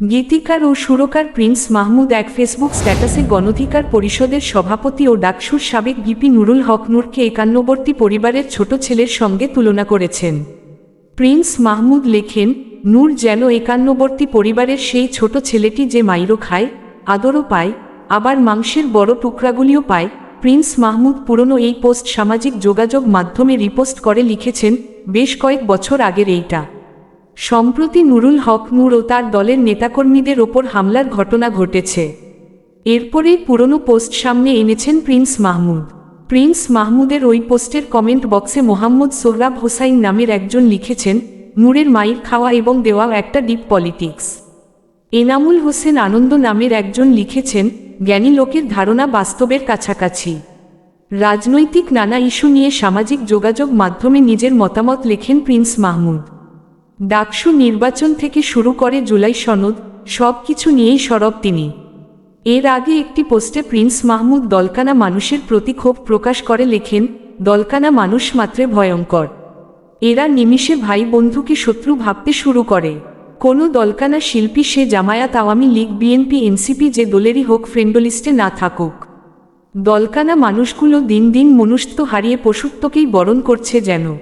গীতিকার ও সুরকার প্রিন্স মাহমুদ এক ফেসবুক স্ট্যাটাসে গণধিকার পরিষদের সভাপতি ও ডাকসুর সাবেক ভিপি নুরুল হক নূরকে একান্নবর্তী পরিবারের ছোট ছেলের সঙ্গে তুলনা করেছেন। প্রিন্স মাহমুদ লেখেন, নূর যেন একান্নবর্তী পরিবারের সেই ছোট ছেলেটি যে মাইরো খায়, আদরও পায়, আবার মাংসের বড় টুকরাগুলিও পায়। প্রিন্স মাহমুদ পুরনো এই পোস্ট সামাজিক যোগাযোগ মাধ্যমে রিপোস্ট করে লিখেছেন, বেশ কয়েক বছর আগের এইটা। সম্প্রতি নুরুল হক নূর ও তার দলের নেতাকর্মীদের ওপর হামলার ঘটনা ঘটেছে। এরপরেই পুরনো পোস্ট সামনে এনেছেন প্রিন্স মাহমুদ। প্রিন্স মাহমুদের ওই পোস্টের কমেন্ট বক্সে মোহাম্মদ সোহরাব হোসাইন নামের একজন লিখেছেন, নূরের মাইর খাওয়া এবং দেওয়া একটা ডিপ পলিটিক্স। এনামুল হোসেন আনন্দ নামের একজন লিখেছেন, জ্ঞানী লোকের ধারণা বাস্তবের কাছাকাছি। রাজনৈতিক নানা ইস্যু নিয়ে সামাজিক যোগাযোগ মাধ্যমে নিজের মতামত লেখেন প্রিন্স মাহমুদ। ডাকসু নির্বাচন থেকে শুরু করে জুলাই সনদ, সব কিছু নিয়েই সরব তিনি। এর আগে একটি পোস্টে প্রিন্স মাহমুদ দলকানা মানুষের প্রতি ক্ষোভ প্রকাশ করে লেখেন, দলকানা মানুষ মাত্রে ভয়ঙ্কর। এরা নিমিষে ভাই বন্ধুকে শত্রু ভাবতে শুরু করে। কোনো দলকানা শিল্পী সে জামায়াত আওয়ামী লীগ, বিএনপি, এনসিপি যে দলেরই হোক ফ্রেন্ডলিস্টে না থাকুক। দলকানা মানুষগুলো দিন দিন মনুষ্য হারিয়ে পশুত্বকেই বরণ করছে যেন।